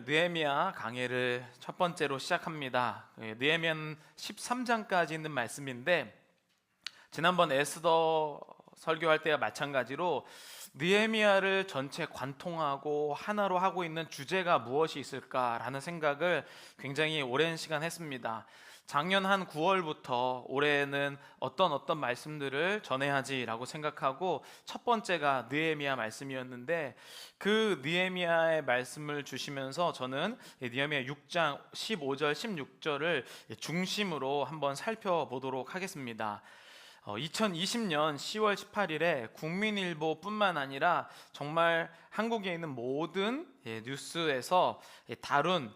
느헤미야 강해를 첫 번째로 시작합니다. 예, 느헤미야는 13장까지 있는 말씀인데 지난번 에스더 설교할 때와 마찬가지로 느헤미야를 전체 관통하고 하나로 하고 있는 주제가 무엇이 있을까라는 생각을 굉장히 오랜 시간 했습니다. 작년 한 9월부터 올해는 어떤 어떤 말씀들을 전해야지라고 생각하고 첫 번째가 느헤미야 말씀이었는데 그 느헤미야의 말씀을 주시면서 저는 이 느헤미야 6장 15절 16절을 중심으로 한번 살펴보도록 하겠습니다. 어, 2020년 10월 18일에 국민일보뿐만 아니라 정말 한국에 있는 모든 예, 뉴스에서 예, 다룬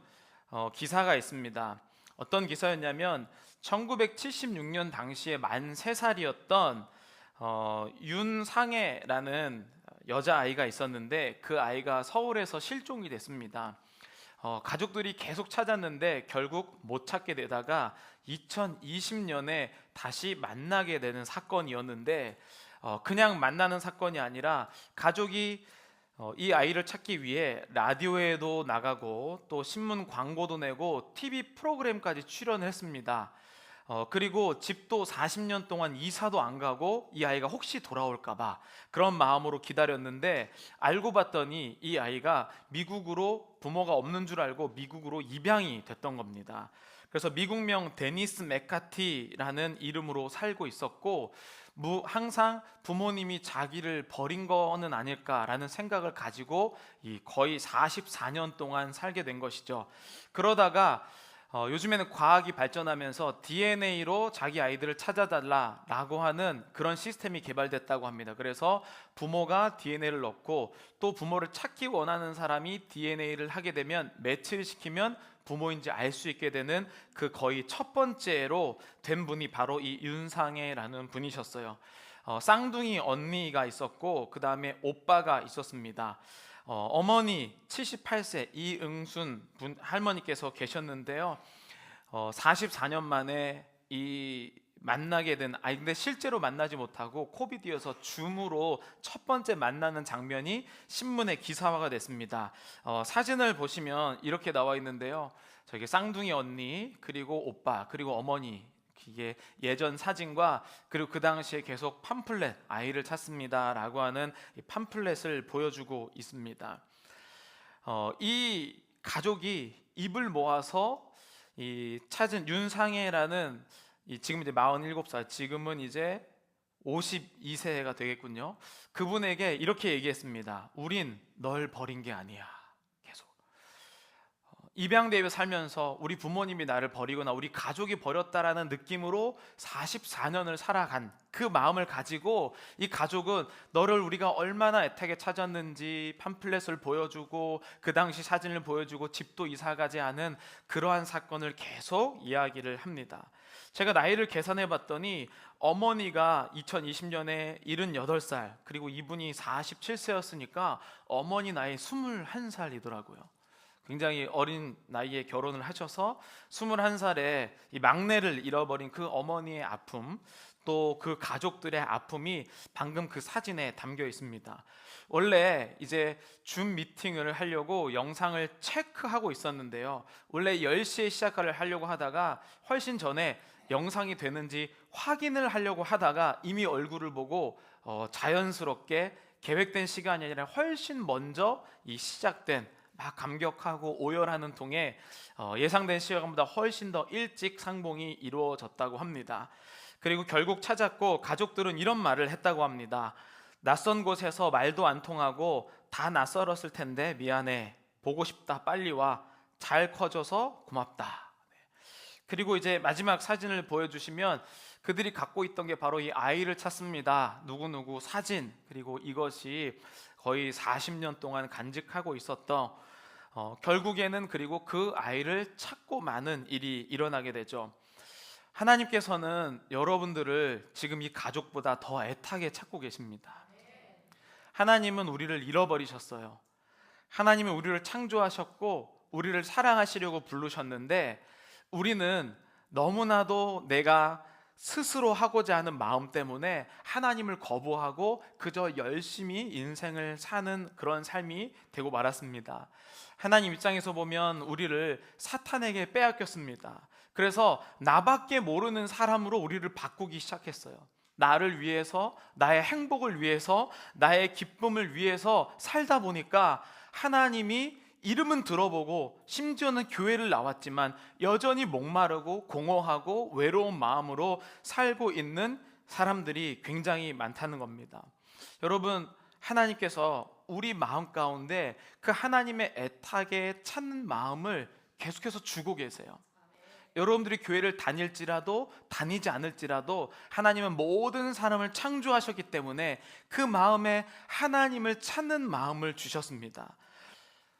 어, 기사가 있습니다. 어떤 기사였냐면 1976년 당시에 만 3살이었던 어, 윤상혜라는 여자 아이가 있었는데 그 아이가 서울에서 실종이 됐습니다. 어, 가족들이 계속 찾았는데 결국 못 찾게 되다가 2020년에 다시 만나게 되는 사건이었는데 어, 그냥 만나는 사건이 아니라 가족이 어, 이 아이를 찾기 위해 라디오에도 나가고 또 신문 광고도 내고 TV 프로그램까지 출연을 했습니다. 어, 그리고 집도 40년 동안 이사도 안 가고 이 아이가 혹시 돌아올까봐 그런 마음으로 기다렸는데 알고 봤더니 이 아이가 미국으로 부모가 없는 줄 알고 미국으로 입양이 됐던 겁니다. 그래서 미국명 데니스 맥카티라는 이름으로 살고 있었고 무, 항상 부모님이 자기를 버린 거는 아닐까라는 생각을 가지고 이 거의 44년 동안 살게 된 것이죠. 그러다가 어, 요즘에는 과학이 발전하면서 DNA로 자기 아이들을 찾아달라라고 하는 그런 시스템이 개발됐다고 합니다. 그래서 부모가 DNA를 넣고 또 부모를 찾기 원하는 사람이 DNA를 하게 되면 매치를 시키면 부모인지 알 수 있게 되는 그 거의 첫 번째로 된 분이 바로 이 윤상혜라는 분이셨어요. 어, 쌍둥이 언니가 있었고 그 다음에 오빠가 있었습니다. 어, 어머니 78세 이응순 분, 할머니께서 계셨는데요. 어, 44년 만에 이 만나게 된 아이 근데 실제로 만나지 못하고 코비드여서 줌으로 첫 번째 만나는 장면이 신문에 기사화가 됐습니다. 어, 사진을 보시면 이렇게 나와 있는데요. 저기 쌍둥이 언니 그리고 오빠 그리고 어머니 이게 예전 사진과 그리고 그 당시에 계속 팜플렛 아이를 찾습니다라고 하는 이 팜플렛을 보여주고 있습니다. 어, 이 가족이 입을 모아서 이 찾은 윤상혜라는 이 지금 이제 47살 지금은 이제 52세가 되겠군요. 그분에게 이렇게 얘기했습니다. 우린 널 버린 게 아니야. 계속 어, 입양대에 살면서 우리 부모님이 나를 버리거나 우리 가족이 버렸다라는 느낌으로 44년을 살아간 그 마음을 가지고 이 가족은 너를 우리가 얼마나 애타게 찾았는지 팜플렛을 보여주고 그 당시 사진을 보여주고 집도 이사 가지 않은 그러한 사건을 계속 이야기를 합니다. 제가 나이를 계산해 봤더니 어머니가 2020년에 78살 그리고 이분이 47세였으니까 어머니 나이 21살이더라고요. 굉장히 어린 나이에 결혼을 하셔서 21살에 이 막내를 잃어버린 그 어머니의 아픔 또 그 가족들의 아픔이 방금 그 사진에 담겨 있습니다. 원래 이제 줌 미팅을 하려고 영상을 체크하고 있었는데요. 원래 10시에 시작을 하려고 하다가 훨씬 전에 영상이 되는지 확인을 하려고 하다가 이미 얼굴을 보고 어, 자연스럽게 계획된 시간이 아니라 훨씬 먼저 이 시작된 막 감격하고 오열하는 통에 어, 예상된 시간보다 훨씬 더 일찍 상봉이 이루어졌다고 합니다. 그리고 결국 찾았고 가족들은 이런 말을 했다고 합니다. 낯선 곳에서 말도 안 통하고 다 낯설었을 텐데 미안해. 보고 싶다. 빨리 와. 잘 커져서 고맙다. 그리고 이제 마지막 사진을 보여주시면 그들이 갖고 있던 게 바로 이 아이를 찾습니다. 누구누구 사진 그리고 이것이 거의 40년 동안 간직하고 있었던 어, 결국에는 그리고 그 아이를 찾고 많은 일이 일어나게 되죠. 하나님께서는 여러분들을 지금 이 가족보다 더 애타게 찾고 계십니다. 하나님은 우리를 잃어버리셨어요. 하나님은 우리를 창조하셨고 우리를 사랑하시려고 부르셨는데 우리는 너무나도 내가 스스로 하고자 하는 마음 때문에 하나님을 거부하고 그저 열심히 인생을 사는 그런 삶이 되고 말았습니다. 하나님 입장에서 보면 우리를 사탄에게 빼앗겼습니다. 그래서 나밖에 모르는 사람으로 우리를 바꾸기 시작했어요. 나를 위해서, 나의 행복을 위해서, 나의 기쁨을 위해서 살다 보니까 하나님이 이름은 들어보고 심지어는 교회를 나왔지만 여전히 목마르고 공허하고 외로운 마음으로 살고 있는 사람들이 굉장히 많다는 겁니다. 여러분, 하나님께서 우리 마음 가운데 그 하나님의 애타게 찾는 마음을 계속해서 주고 계세요. 여러분들이 교회를 다닐지라도 다니지 않을지라도 하나님은 모든 사람을 창조하셨기 때문에 그 마음에 하나님을 찾는 마음을 주셨습니다.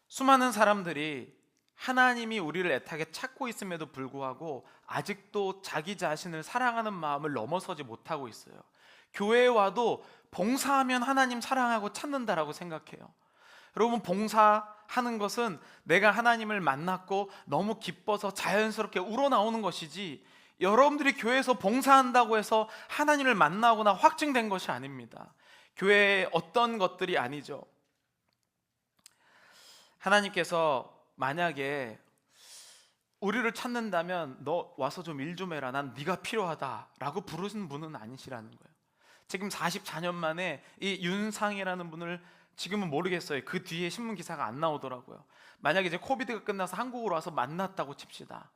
수많은 사람들이 하나님이 우리를 애타게 찾고 있음에도 불구하고 아직도 자기 자신을 사랑하는 마음을 넘어서지 못하고 있어요. 교회에 와도 봉사하면 하나님 사랑하고 찾는다라고 생각해요. 여러분 봉사하는 것은 내가 하나님을 만났고 너무 기뻐서 자연스럽게 우러나오는 것이지 여러분들이 교회에서 봉사한다고 해서 하나님을 만나거나 확증된 것이 아닙니다. 교회의 어떤 것들이 아니죠. 하나님께서 만약에 우리를 찾는다면 너 와서 좀일좀 해라. 난 네가 필요하다라고 부르신 분은 아니시라는 거예요. 지금 44년 만에 이 윤상이라는 분을 지금은 모르겠어요. 그 뒤에 신문 기사가 안 나오더라고요. 만약에 이제 코비드가 끝나서 한국으로 와서 만났다고 칩시다.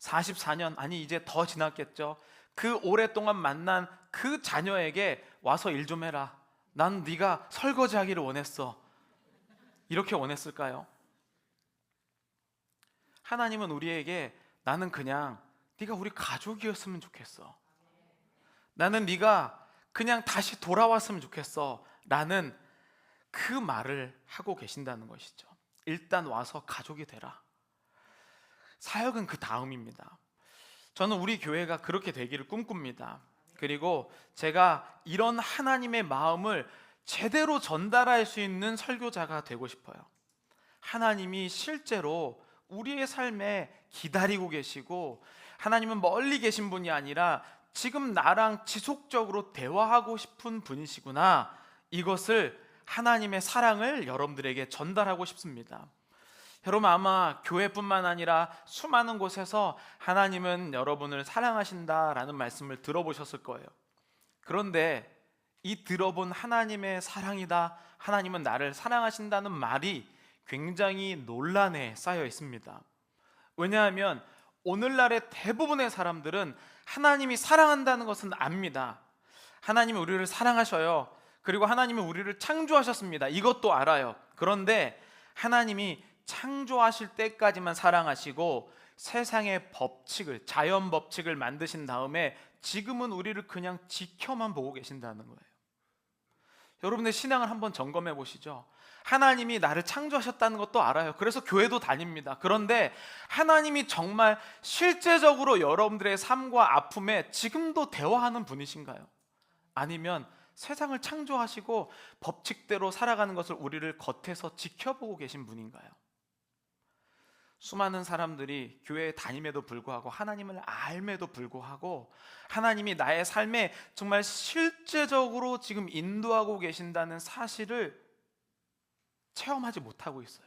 44년 아니 이제 더 지났겠죠. 그 오랫동안 만난 그 자녀에게 와서 일 좀 해라. 난 네가 설거지하기를 원했어. 이렇게 원했을까요? 하나님은 우리에게 나는 그냥 네가 우리 가족이었으면 좋겠어. 나는 네가 그냥 다시 돌아왔으면 좋겠어. 라는 그 말을 하고 계신다는 것이죠. 일단 와서 가족이 되라. 사역은 그 다음입니다. 저는 우리 교회가 그렇게 되기를 꿈꿉니다. 그리고 제가 이런 하나님의 마음을 제대로 전달할 수 있는 설교자가 되고 싶어요. 하나님이 실제로 우리의 삶에 기다리고 계시고 하나님은 멀리 계신 분이 아니라 지금 나랑 지속적으로 대화하고 싶은 분이시구나. 이것을 하나님의 사랑을 여러분들에게 전달하고 싶습니다. 여러분 아마 교회뿐만 아니라 수많은 곳에서 하나님은 여러분을 사랑하신다라는 말씀을 들어보셨을 거예요. 그런데 이 들어본 하나님의 사랑이다. 하나님은 나를 사랑하신다는 말이 굉장히 논란에 쌓여 있습니다. 왜냐하면 오늘날의 대부분의 사람들은 하나님이 사랑한다는 것은 압니다. 하나님이 우리를 사랑하셔요. 그리고 하나님이 우리를 창조하셨습니다. 이것도 알아요. 그런데 하나님이 창조하실 때까지만 사랑하시고 세상의 법칙을 자연 법칙을 만드신 다음에 지금은 우리를 그냥 지켜만 보고 계신다는 거예요. 여러분의 신앙을 한번 점검해 보시죠. 하나님이 나를 창조하셨다는 것도 알아요. 그래서 교회도 다닙니다. 그런데 하나님이 정말 실제적으로 여러분들의 삶과 아픔에 지금도 대화하는 분이신가요? 아니면 세상을 창조하시고 법칙대로 살아가는 것을 우리를 겉에서 지켜보고 계신 분인가요? 수많은 사람들이 교회에 다님에도 불구하고 하나님을 알매도 불구하고 하나님이 나의 삶에 정말 실제적으로 지금 인도하고 계신다는 사실을 체험하지 못하고 있어요.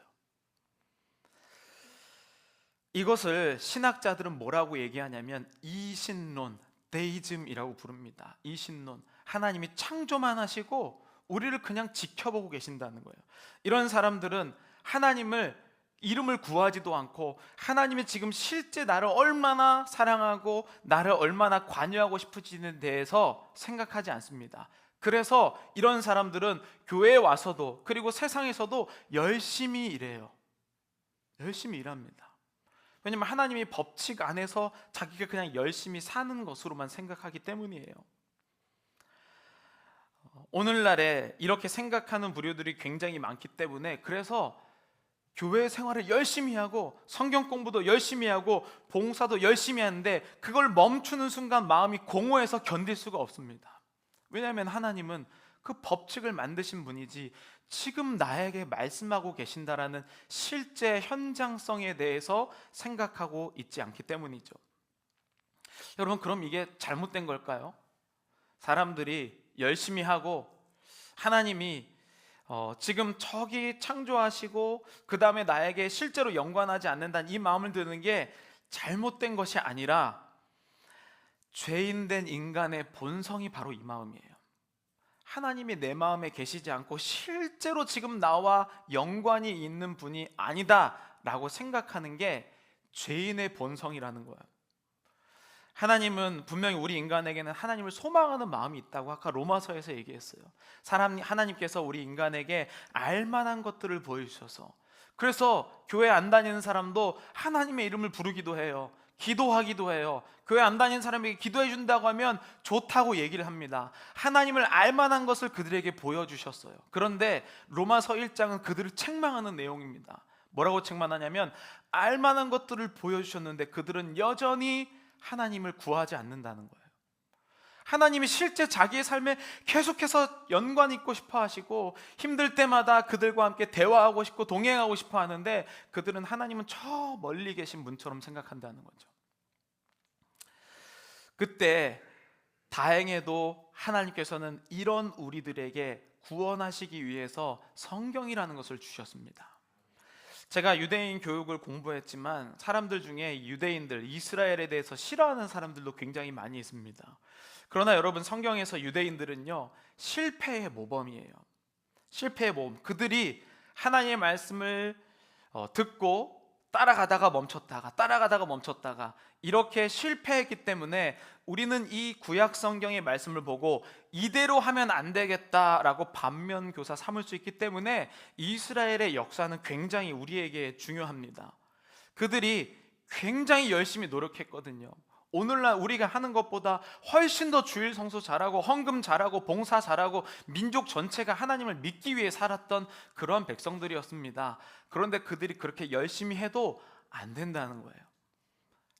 이것을 신학자들은 뭐라고 얘기하냐면 이신론, 데이즘이라고 부릅니다. 이신론. 하나님이 창조만 하시고 우리를 그냥 지켜보고 계신다는 거예요. 이런 사람들은 하나님을 이름을 구하지도 않고 하나님이 지금 실제 나를 얼마나 사랑하고 나를 얼마나 관여하고 싶으시는 대해서 생각하지 않습니다. 그래서 이런 사람들은 교회에 와서도 그리고 세상에서도 열심히 일해요. 열심히 일합니다. 왜냐면 하나님이 법칙 안에서 자기가 그냥 열심히 사는 것으로만 생각하기 때문이에요. 오늘날에 이렇게 생각하는 부류들이 굉장히 많기 때문에 그래서 교회 생활을 열심히 하고 성경 공부도 열심히 하고 봉사도 열심히 하는데 그걸 멈추는 순간 마음이 공허해서 견딜 수가 없습니다. 왜냐하면 하나님은 그 법칙을 만드신 분이지 지금 나에게 말씀하고 계신다라는 실제 현장성에 대해서 생각하고 있지 않기 때문이죠. 여러분 그럼 이게 잘못된 걸까요? 사람들이 열심히 하고 하나님이 어, 지금 저기 창조하시고 그 다음에 나에게 실제로 연관하지 않는다는 이 마음을 드는 게 잘못된 것이 아니라 죄인된 인간의 본성이 바로 이 마음이에요. 하나님이 내 마음에 계시지 않고 실제로 지금 나와 연관이 있는 분이 아니다라고 생각하는 게 죄인의 본성이라는 거예요. 하나님은 분명히 우리 인간에게는 하나님을 소망하는 마음이 있다고 아까 로마서에서 얘기했어요. 사람 하나님께서 우리 인간에게 알만한 것들을 보여주셔서 그래서 교회 안 다니는 사람도 하나님의 이름을 부르기도 해요. 기도하기도 해요. 교회 안 다니는 사람에게 기도해 준다고 하면 좋다고 얘기를 합니다. 하나님을 알 만한 것을 그들에게 보여주셨어요. 그런데 로마서 1장은 그들을 책망하는 내용입니다. 뭐라고 책망하냐면 알 만한 것들을 보여주셨는데 그들은 여전히 하나님을 구하지 않는다는 거예요. 하나님이 실제 자기의 삶에 계속해서 연관 있고 싶어 하시고 힘들 때마다 그들과 함께 대화하고 싶고 동행하고 싶어 하는데 그들은 하나님은 저 멀리 계신 분처럼 생각한다는 거죠. 그때 다행히도 하나님께서는 이런 우리들에게 구원하시기 위해서 성경이라는 것을 주셨습니다. 제가 유대인 교육을 공부했지만 사람들 중에 유대인들, 이스라엘에 대해서 싫어하는 사람들도 굉장히 많이 있습니다. 그러나 여러분 성경에서 유대인들은요 실패의 모범이에요. 실패의 모범. 그들이 하나님의 말씀을 어, 듣고 따라가다가 멈췄다가 따라가다가 멈췄다가 이렇게 실패했기 때문에 우리는 이 구약 성경의 말씀을 보고 이대로 하면 안 되겠다라고 반면 교사 삼을 수 있기 때문에 이스라엘의 역사는 굉장히 우리에게 중요합니다. 그들이 굉장히 열심히 노력했거든요. 오늘날 우리가 하는 것보다 훨씬 더 주일 성수 잘하고 헌금 잘하고 봉사 잘하고 민족 전체가 하나님을 믿기 위해 살았던 그런 백성들이었습니다. 그런데 그들이 그렇게 열심히 해도 안 된다는 거예요.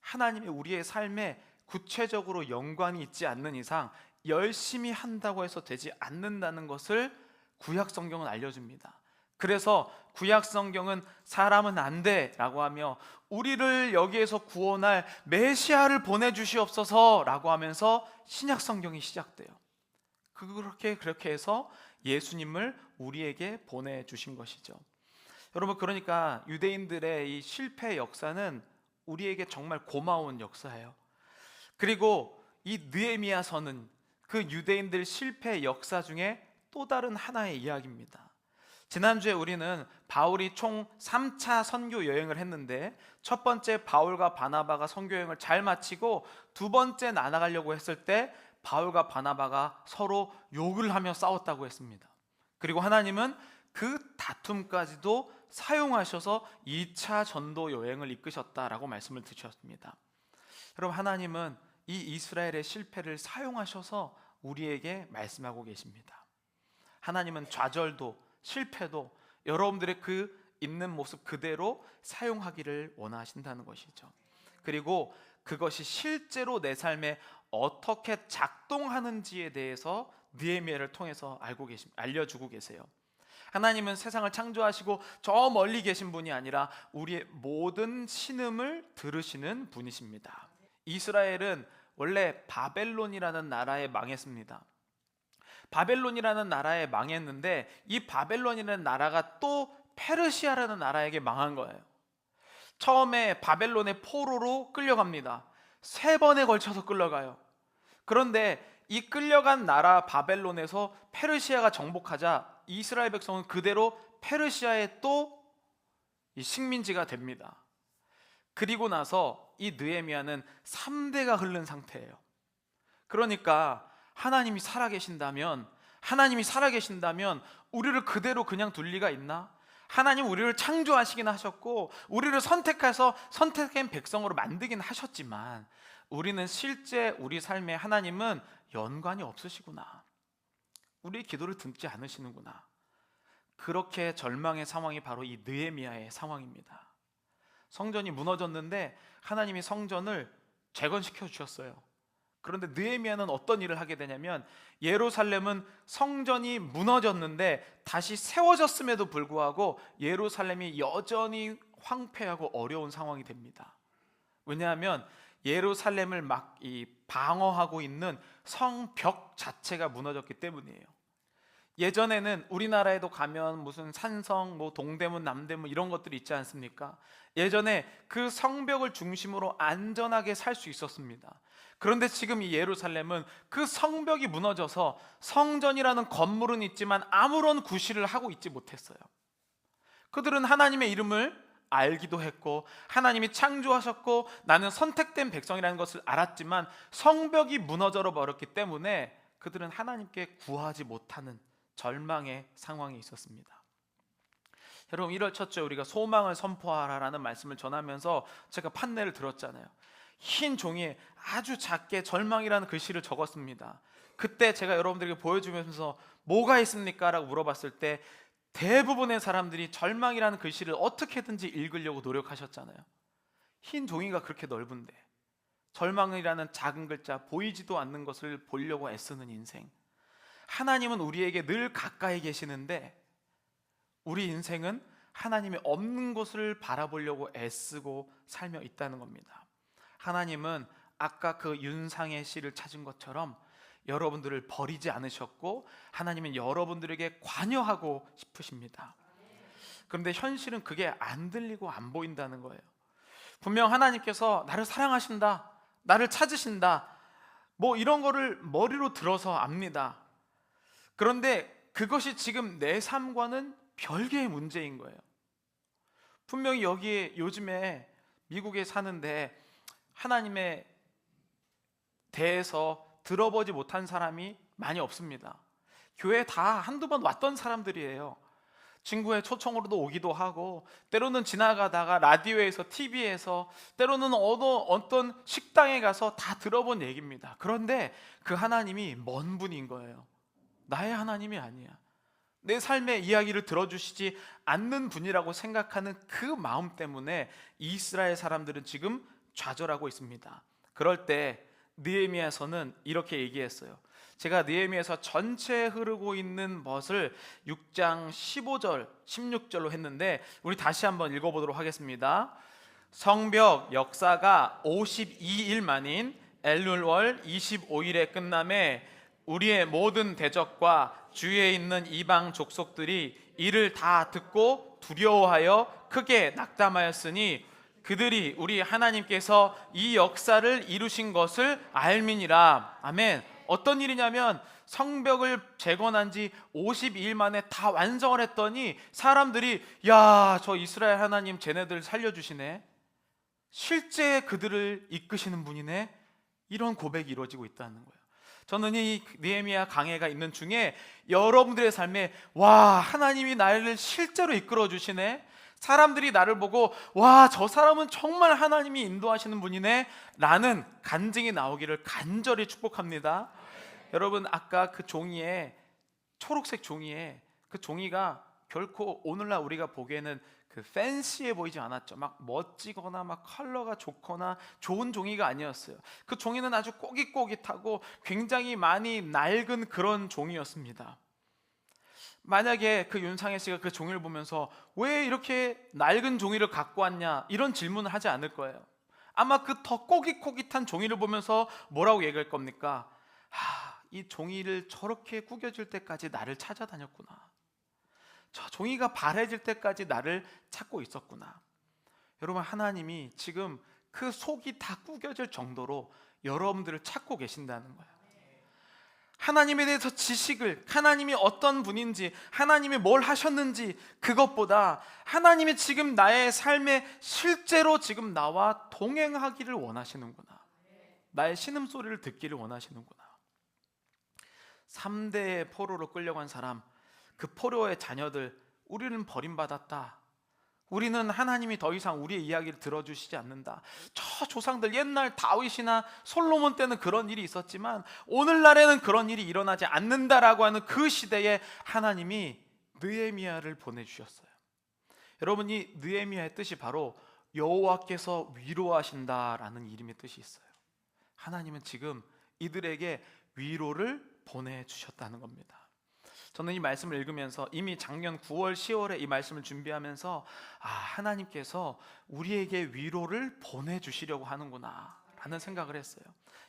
하나님이 우리의 삶에 구체적으로 연관이 있지 않는 이상 열심히 한다고 해서 되지 않는다는 것을 구약 성경은 알려줍니다. 그래서 구약 성경은 사람은 안 돼라고 하며 우리를 여기에서 구원할 메시아를 보내 주시옵소서라고 하면서 신약 성경이 시작돼요. 그렇게 그렇게 해서 예수님을 우리에게 보내 주신 것이죠. 여러분 그러니까 유대인들의 이 실패 역사는 우리에게 정말 고마운 역사예요. 그리고 이 느헤미야서는 그 유대인들 실패 역사 중에 또 다른 하나의 이야기입니다. 지난주에 우리는 바울이 총 3차 선교 여행을 했는데 첫 번째 바울과 바나바가 선교 여행을 잘 마치고 두 번째 나아가려고 했을 때 바울과 바나바가 서로 욕을 하며 싸웠다고 했습니다. 그리고 하나님은 그 다툼까지도 사용하셔서 2차 전도 여행을 이끄셨다라고 말씀을 드렸습니다. 여러분 하나님은 이 이스라엘의 실패를 사용하셔서 우리에게 말씀하고 계십니다. 하나님은 좌절도 실패도 여러분들의 그 있는 모습 그대로 사용하기를 원하신다는 것이죠. 그리고 그것이 실제로 내 삶에 어떻게 작동하는지에 대해서 느헤미야를 통해서 알고 계십 알려주고 계세요. 하나님은 세상을 창조하시고 저 멀리 계신 분이 아니라 우리의 모든 신음을 들으시는 분이십니다. 이스라엘은 원래 바벨론이라는 나라에 망했습니다. 바벨론이라는 나라에 망했는데 이 바벨론이라는 나라가 또 페르시아라는 나라에게 망한 거예요. 처음에 바벨론의 포로로 끌려갑니다. 세 번에 걸쳐서 끌려가요. 그런데 이 끌려간 나라 바벨론에서 페르시아가 정복하자 이스라엘 백성은 그대로 페르시아의 또 식민지가 됩니다. 그리고 나서 이 느헤미야는 3대가 흐른 상태예요. 그러니까 하나님이 살아계신다면 하나님이 살아계신다면 우리를 그대로 그냥 둘 리가 있나? 하나님 우리를 창조하시긴 하셨고 우리를 선택해서 선택된 백성으로 만들긴 하셨지만 우리는 실제 우리 삶에 하나님은 연관이 없으시구나. 우리 기도를 듣지 않으시는구나. 그렇게 절망의 상황이 바로 이 느헤미야의 상황입니다. 성전이 무너졌는데 하나님이 성전을 재건시켜 주셨어요. 그런데 느헤미야는 어떤 일을 하게 되냐면 예루살렘은 성전이 무너졌는데 다시 세워졌음에도 불구하고 예루살렘이 여전히 황폐하고 어려운 상황이 됩니다. 왜냐하면 예루살렘을 막이 방어하고 있는 성벽 자체가 무너졌기 때문이에요. 예전에는 우리나라에도 가면 무슨 산성, 뭐 동대문, 남대문 이런 것들이 있지 않습니까? 예전에 그 성벽을 중심으로 안전하게 살 수 있었습니다. 그런데 지금 이 예루살렘은 그 성벽이 무너져서 성전이라는 건물은 있지만 아무런 구실을 하고 있지 못했어요. 그들은 하나님의 이름을 알기도 했고 하나님이 창조하셨고 나는 선택된 백성이라는 것을 알았지만 성벽이 무너져 버렸기 때문에 그들은 하나님께 구하지 못하는 절망의 상황에 있었습니다. 여러분 1월 첫째 우리가 소망을 선포하라라는 말씀을 전하면서 제가 판례를 들었잖아요. 흰 종이에 아주 작게 절망이라는 글씨를 적었습니다. 그때 제가 여러분들에게 보여주면서 뭐가 있습니까? 라고 물어봤을 때 대부분의 사람들이 절망이라는 글씨를 어떻게든지 읽으려고 노력하셨잖아요. 흰 종이가 그렇게 넓은데 절망이라는 작은 글자 보이지도 않는 것을 보려고 애쓰는 인생. 하나님은 우리에게 늘 가까이 계시는데 우리 인생은 하나님이 없는 곳을 바라보려고 애쓰고 살며 있다는 겁니다. 하나님은 아까 그 윤상의 씨를 찾은 것처럼 여러분들을 버리지 않으셨고 하나님은 여러분들에게 관여하고 싶으십니다. 그런데 현실은 그게 안 들리고 안 보인다는 거예요. 분명 하나님께서 나를 사랑하신다. 나를 찾으신다. 뭐 이런 거를 머리로 들어서 압니다. 그런데 그것이 지금 내 삶과는 별개의 문제인 거예요. 분명히 여기에 요즘에 미국에 사는데 하나님에 대해서 들어보지 못한 사람이 많이 없습니다. 교회 다 한두 번 왔던 사람들이에요. 친구의 초청으로도 오기도 하고 때로는 지나가다가 라디오에서 TV에서 때로는 어느 어떤 식당에 가서 다 들어본 얘기입니다. 그런데 그 하나님이 먼 분인 거예요. 나의 하나님이 아니야. 내 삶의 이야기를 들어주시지 않는 분이라고 생각하는 그 마음 때문에 이스라엘 사람들은 지금 좌절하고 있습니다. 그럴 때 느헤미야서는 이렇게 얘기했어요. 제가 느헤미야서 전체에 흐르고 있는 것을 6장 15절, 16절로 했는데 우리 다시 한번 읽어 보도록 하겠습니다. 성벽 역사가 52일 만인 엘룰월 25일에 끝남에 우리의 모든 대적과 주위에 있는 이방 족속들이 이를 다 듣고 두려워하여 크게 낙담하였으니 그들이 우리 하나님께서 이 역사를 이루신 것을 알미니라. 아멘. 어떤 일이냐면 성벽을 재건한 지 52일 만에 다 완성을 했더니 사람들이 야, 저 이스라엘 하나님 쟤네들 살려 주시네. 실제 그들을 이끄시는 분이네. 이런 고백이 이루어지고 있다는 거예요. 저는 이 느헤미야 강해가 있는 중에 여러분들의 삶에 와 하나님이 나를 실제로 이끌어 주시네 사람들이 나를 보고 와 저 사람은 정말 하나님이 인도하시는 분이네 라는 간증이 나오기를 간절히 축복합니다 여러분 아까 그 종이에 초록색 종이에 그 종이가 결코 오늘날 우리가 보기에는 그 팬시해 보이지 않았죠. 막 멋지거나 막 컬러가 좋거나 좋은 종이가 아니었어요. 그 종이는 아주 꼬깃꼬깃하고 굉장히 많이 낡은 그런 종이었습니다. 만약에 그 윤상혜 씨가 그 종이를 보면서 왜 이렇게 낡은 종이를 갖고 왔냐 이런 질문을 하지 않을 거예요. 아마 그 더 꼬깃꼬깃한 종이를 보면서 뭐라고 얘기할 겁니까? 하, 이 종이를 저렇게 구겨질 때까지 나를 찾아다녔구나. 저 종이가 바래질 때까지 나를 찾고 있었구나. 여러분 하나님이 지금 그 속이 다 구겨질 정도로 여러분들을 찾고 계신다는 거예요. 하나님에 대해서 지식을 하나님이 어떤 분인지 하나님이 뭘 하셨는지 그것보다 하나님이 지금 나의 삶에 실제로 지금 나와 동행하기를 원하시는구나. 나의 신음소리를 듣기를 원하시는구나. 3대의 포로로 끌려간 사람 그 포로의 자녀들 우리는 버림받았다. 우리는 하나님이 더 이상 우리의 이야기를 들어주시지 않는다. 저 조상들 옛날 다윗이나 솔로몬 때는 그런 일이 있었지만 오늘날에는 그런 일이 일어나지 않는다라고 하는 그 시대에 하나님이 느헤미야를 보내주셨어요. 여러분 이 느헤미야의 뜻이 바로 여호와께서 위로하신다라는 이름의 뜻이 있어요. 하나님은 지금 이들에게 위로를 보내주셨다는 겁니다. 저는 이 말씀을 읽으면서 이미 작년 9월, 10월에 이 말씀을 준비하면서 아, 하나님께서 우리에게 위로를 보내주시려고 하는구나. 라는 생각을 했어요.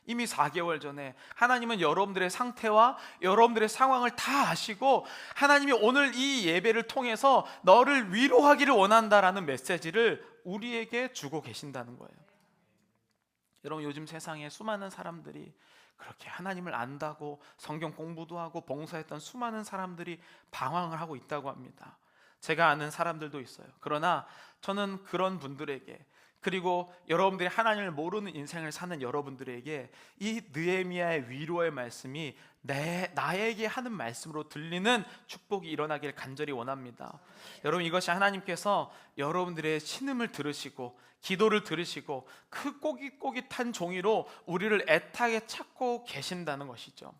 이미 4개월 전에 하나님은 여러분들의 상태와 여러분들의 상황을 다 아시고 하나님이 오늘 이 예배를 통해서 너를 위로하기를 원한다라는 메시지를 우리에게 주고 계신다는 거예요. 여러분 요즘 세상에 수많은 사람들이 그렇게 하나님을 안다고 성경 공부도 하고 봉사했던 수많은 사람들이 방황을 하고 있다고 합니다. 제가 아는 사람들도 있어요. 그러나 저는 그런 분들에게 그리고 여러분들이 하나님을 모르는 인생을 사는 여러분들에게 이 느헤미야의 위로의 말씀이 내 나에게 하는 말씀으로 들리는 축복이 일어나길 간절히 원합니다. 여러분 이것이 하나님께서 여러분들의 신음을 들으시고 기도를 들으시고 그 꼬깃꼬깃한 종이로 우리를 애타게 찾고 계신다는 것이죠.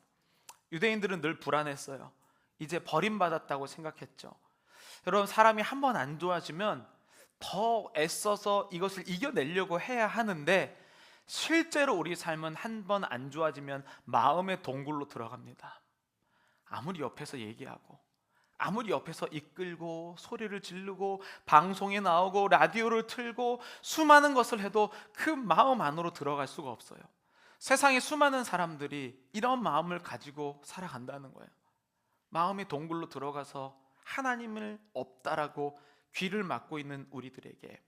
유대인들은 늘 불안했어요. 이제 버림받았다고 생각했죠. 여러분 사람이 한 번 안 좋아지면 더 애써서 이것을 이겨내려고 해야 하는데 실제로 우리 삶은 한 번 안 좋아지면 마음의 동굴로 들어갑니다. 아무리 옆에서 얘기하고 아무리 옆에서 이끌고 소리를 지르고 방송에 나오고 라디오를 틀고 수많은 것을 해도 그 마음 안으로 들어갈 수가 없어요. 세상에 수많은 사람들이 이런 마음을 가지고 살아간다는 거예요. 마음의 동굴로 들어가서 하나님을 없다라고 귀를 막고 있는 우리들에게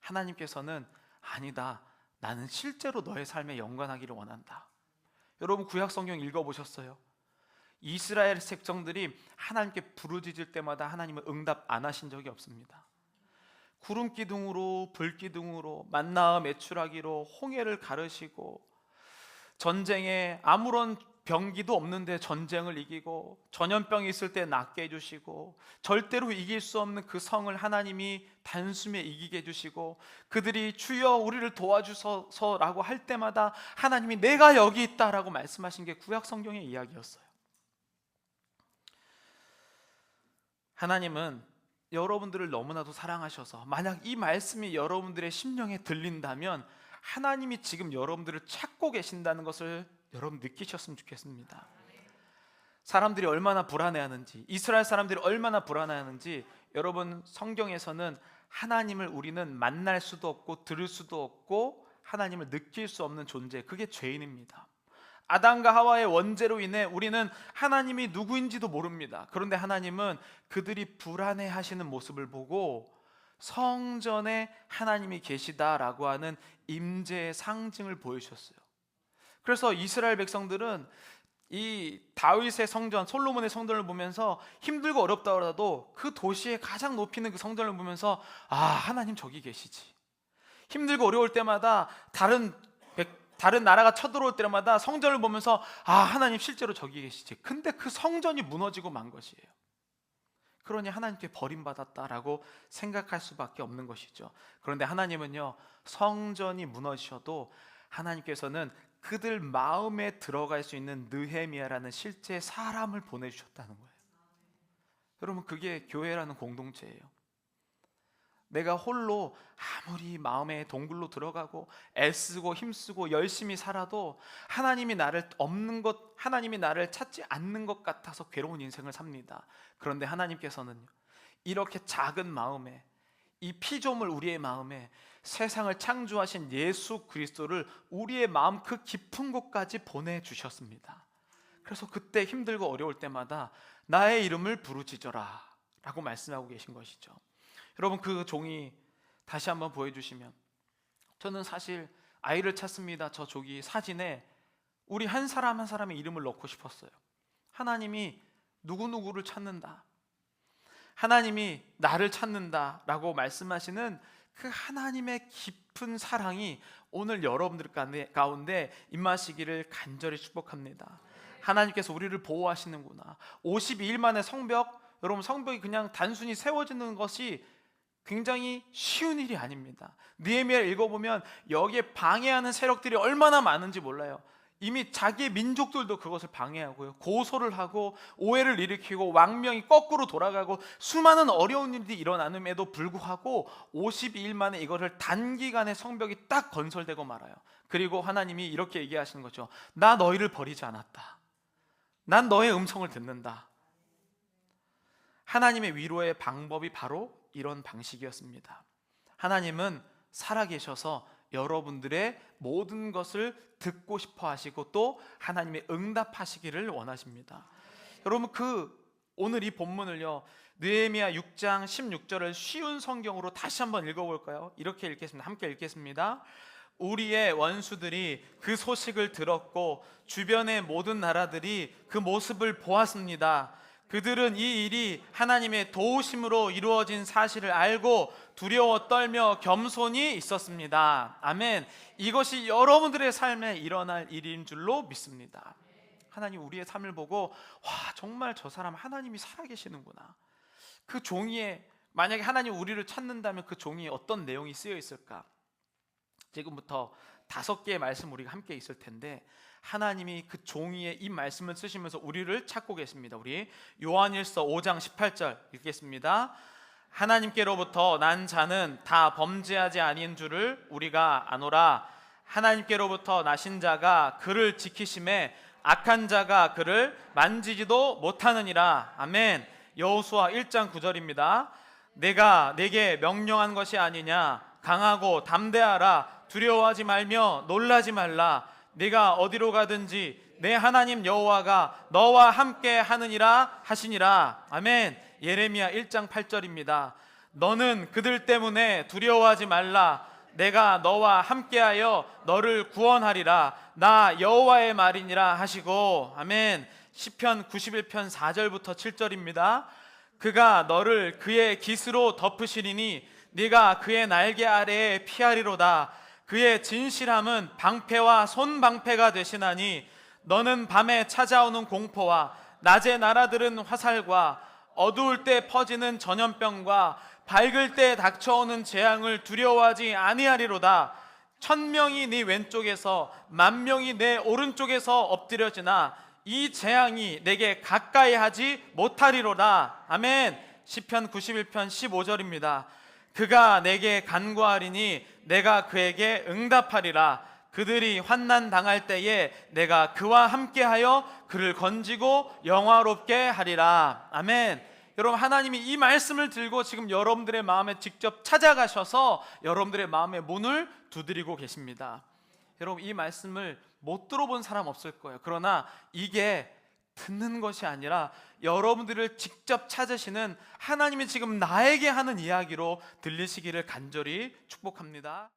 하나님께서는 아니다. 나는 실제로 너의 삶에 영관하기를 원한다. 여러분 구약 성경 읽어 보셨어요? 이스라엘 백성들이 하나님께 부르짖을 때마다 하나님은 응답 안 하신 적이 없습니다. 구름 기둥으로 불 기둥으로 만나와 매출하기로 홍해를 가르시고 전쟁에 아무런 병기도 없는데 전쟁을 이기고 전염병이 있을 때 낫게 해주시고 절대로 이길 수 없는 그 성을 하나님이 단숨에 이기게 해주시고 그들이 주여 우리를 도와주소서라고 할 때마다 하나님이 내가 여기 있다라고 말씀하신 게 구약 성경의 이야기였어요. 하나님은 여러분들을 너무나도 사랑하셔서 만약 이 말씀이 여러분들의 심령에 들린다면 하나님이 지금 여러분들을 찾고 계신다는 것을 여러분 느끼셨으면 좋겠습니다. 사람들이 얼마나 불안해하는지, 이스라엘 사람들이 얼마나 불안해하는지 여러분 성경에서는 하나님을 우리는 만날 수도 없고 들을 수도 없고 하나님을 느낄 수 없는 존재, 그게 죄인입니다. 아담과 하와의 원죄로 인해 우리는 하나님이 누구인지도 모릅니다. 그런데 하나님은 그들이 불안해 하시는 모습을 보고 성전에 하나님이 계시다라고 하는 임재의 상징을 보여주셨어요. 그래서 이스라엘 백성들은 이 다윗의 성전, 솔로몬의 성전을 보면서 힘들고 어렵다 하더라도 그 도시의 가장 높이는 그 성전을 보면서 아 하나님 저기 계시지. 힘들고 어려울 때마다 다른 백, 다른 나라가 쳐들어올 때마다 성전을 보면서 아 하나님 실제로 저기 계시지. 근데 그 성전이 무너지고 만 것이에요. 그러니 하나님께 버림받았다라고 생각할 수밖에 없는 것이죠. 그런데 하나님은요 성전이 무너지셔도 하나님께서는 그들 마음에 들어갈 수 있는 느헤미야라는 실제 사람을 보내주셨다는 거예요. 여러분 그게 교회라는 공동체예요. 내가 홀로 아무리 마음의 동굴로 들어가고 애쓰고 힘쓰고 열심히 살아도 하나님이 나를 없는 것, 하나님이 나를 찾지 않는 것 같아서 괴로운 인생을 삽니다. 그런데 하나님께서는 이렇게 작은 마음에 이 피조물 우리의 마음에 세상을 창조하신 예수 그리스도를 우리의 마음 그 깊은 곳까지 보내 주셨습니다. 그래서 그때 힘들고 어려울 때마다 나의 이름을 부르짖어라 라고 말씀하고 계신 것이죠. 여러분 그 종이 다시 한번 보여주시면 저는 사실 아이를 찾습니다. 저 조기 사진에 우리 한 사람 한 사람의 이름을 넣고 싶었어요. 하나님이 누구 누구를 찾는다. 하나님이 나를 찾는다라고 말씀하시는 그 하나님의 깊은 사랑이 오늘 여러분들 가운데 임하시기를 간절히 축복합니다. 하나님께서 우리를 보호하시는구나. 52일 만에 성벽, 여러분 성벽이 그냥 단순히 세워지는 것이 굉장히 쉬운 일이 아닙니다. 느헤미야를 읽어보면 여기에 방해하는 세력들이 얼마나 많은지 몰라요. 이미 자기의 민족들도 그것을 방해하고요. 고소를 하고 오해를 일으키고 왕명이 거꾸로 돌아가고 수많은 어려운 일이 일어나는에도 불구하고 52일 만에 이거를 단기간에 성벽이 딱 건설되고 말아요. 그리고 하나님이 이렇게 얘기하시는 거죠. 나 너희를 버리지 않았다. 난 너의 음성을 듣는다. 하나님의 위로의 방법이 바로 이런 방식이었습니다. 하나님은 살아계셔서 여러분들의 모든 것을 듣고 싶어 하시고 또 하나님의 응답하시기를 원하십니다. 여러분 그 오늘 이 본문을요. 느헤미야 6장 16절을 쉬운 성경으로 다시 한번 읽어 볼까요? 이렇게 읽겠습니다. 함께 읽겠습니다. 우리의 원수들이 그 소식을 들었고 주변의 모든 나라들이 그 모습을 보았습니다. 그들은 이 일이 하나님의 도우심으로 이루어진 사실을 알고 두려워 떨며 겸손히 있었습니다. 아멘. 이것이 여러분들의 삶에 일어날 일인 줄로 믿습니다. 하나님 우리의 삶을 보고 와 정말 저 사람 하나님이 살아계시는구나. 그 종이에 만약에 하나님 우리를 찾는다면 그 종이에 어떤 내용이 쓰여 있을까? 지금부터 다섯 개의 말씀 우리가 함께 있을 텐데 하나님이 그 종이에 이 말씀을 쓰시면서 우리를 찾고 계십니다. 우리 요한일서 5장 18절 읽겠습니다. 하나님께로부터 난 자는 다 범죄하지 아닌 줄을 우리가 아노라. 하나님께로부터 나신 자가 그를 지키심에 악한 자가 그를 만지지도 못하느니라. 아멘. 여호수아 1장 9절입니다. 내가 내게 명령한 것이 아니냐 강하고 담대하라 두려워하지 말며 놀라지 말라 네가 어디로 가든지 내 하나님 여호와가 너와 함께 하느니라 하시니라. 아멘. 예레미야 1장 8절입니다. 너는 그들 때문에 두려워하지 말라. 내가 너와 함께하여 너를 구원하리라. 나 여호와의 말이니라 하시고. 아멘. 시편 91편 4절부터 7절입니다. 그가 너를 그의 깃으로 덮으시리니 네가 그의 날개 아래에 피하리로다 그의 진실함은 방패와 손방패가 되시나니 너는 밤에 찾아오는 공포와 낮에 날아들은 화살과 어두울 때 퍼지는 전염병과 밝을 때 닥쳐오는 재앙을 두려워하지 아니하리로다 천 명이 네 왼쪽에서 만 명이 내 오른쪽에서 엎드려지나 이 재앙이 내게 가까이 하지 못하리로다. 아멘. 시편 91편 15절입니다. 그가 내게 간구하리니 내가 그에게 응답하리라. 그들이 환난 당할 때에 내가 그와 함께하여 그를 건지고 영화롭게 하리라. 아멘. 여러분 하나님이 이 말씀을 들고 지금 여러분들의 마음에 직접 찾아가셔서 여러분들의 마음의 문을 두드리고 계십니다. 여러분 이 말씀을 못 들어본 사람 없을 거예요. 그러나 이게 듣는 것이 아니라 여러분들을 직접 찾으시는 하나님이 지금 나에게 하는 이야기로 들리시기를 간절히 축복합니다.